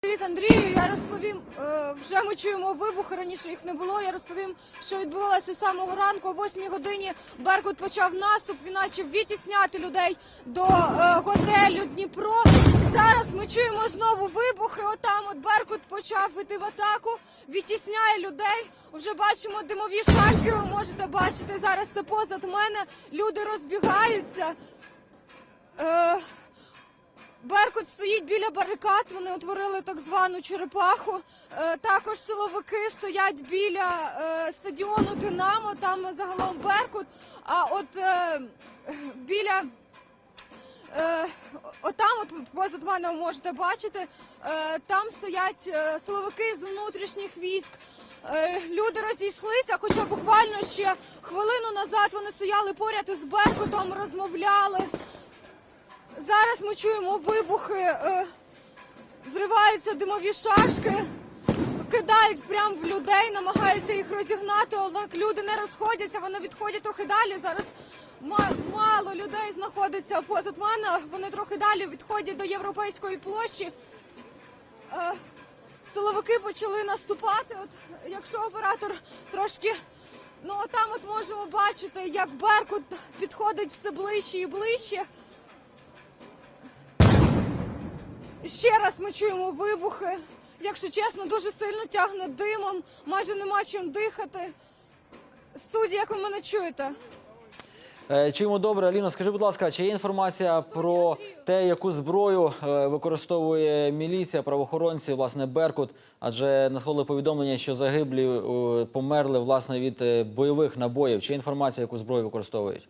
Привіт, Андрію. Я розповім. е, Вже ми чуємо вибухи. Раніше їх не було. Я розповім, що відбувалося з самого ранку. О 8 годині Беркут почав наступ. Він почав відтісняти людей до е, готелю Дніпро. Зараз ми чуємо знову вибухи. Отам от Беркут почав іти в атаку, відтісняє людей. Вже бачимо димові шашки. Ви можете бачити зараз. Це позад мене. Люди розбігаються. Беркут стоїть біля барикад. Вони утворили так звану черепаху. Е, також силовики стоять біля е, стадіону Динамо. Там загалом Беркут. А от е, біля отам, от позад мене можете бачити, там стоять силовики з внутрішніх військ. Люди розійшлися, хоча буквально ще хвилину назад вони стояли поряд із Беркутом, розмовляли. Зараз ми чуємо вибухи, е, зриваються димові шашки, кидають прямо в людей, намагаються їх розігнати. Однак люди не розходяться, вони відходять трохи далі. Зараз ма- мало людей знаходиться позад мене. Вони трохи далі відходять до європейської площі. Е, силовики почали наступати. От якщо оператор трошки. Ну, отам от можемо бачити, як Беркут підходить все ближче і ближче. Ще раз ми чуємо вибухи. Якщо чесно, дуже сильно тягне димом, майже нема чим дихати. Студія, як ви мене чуєте? Е, Чуємо добре, Аліно, скажи, будь ласка, чи є інформація про те, яку зброю е, використовує міліція, правоохоронці, власне, Беркут? Адже надходили повідомлення, що загиблі е, померли власне від бойових набоїв. Чи є інформація, яку зброю використовують?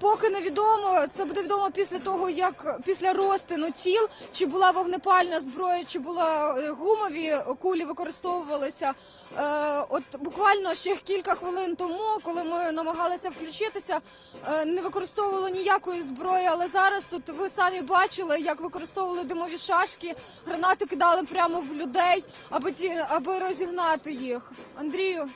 Поки невідомо. Це буде відомо після того, як після розтину тіл, чи була вогнепальна зброя, чи була е, гумові кулі використовувалися. Е, от буквально ще кілька хвилин тому, коли ми намагалися включитися, е, не використовували ніякої зброї, але зараз тут ви самі бачили, як використовували димові шашки, гранати кидали прямо в людей, аби ті, аби розігнати їх. Андрію.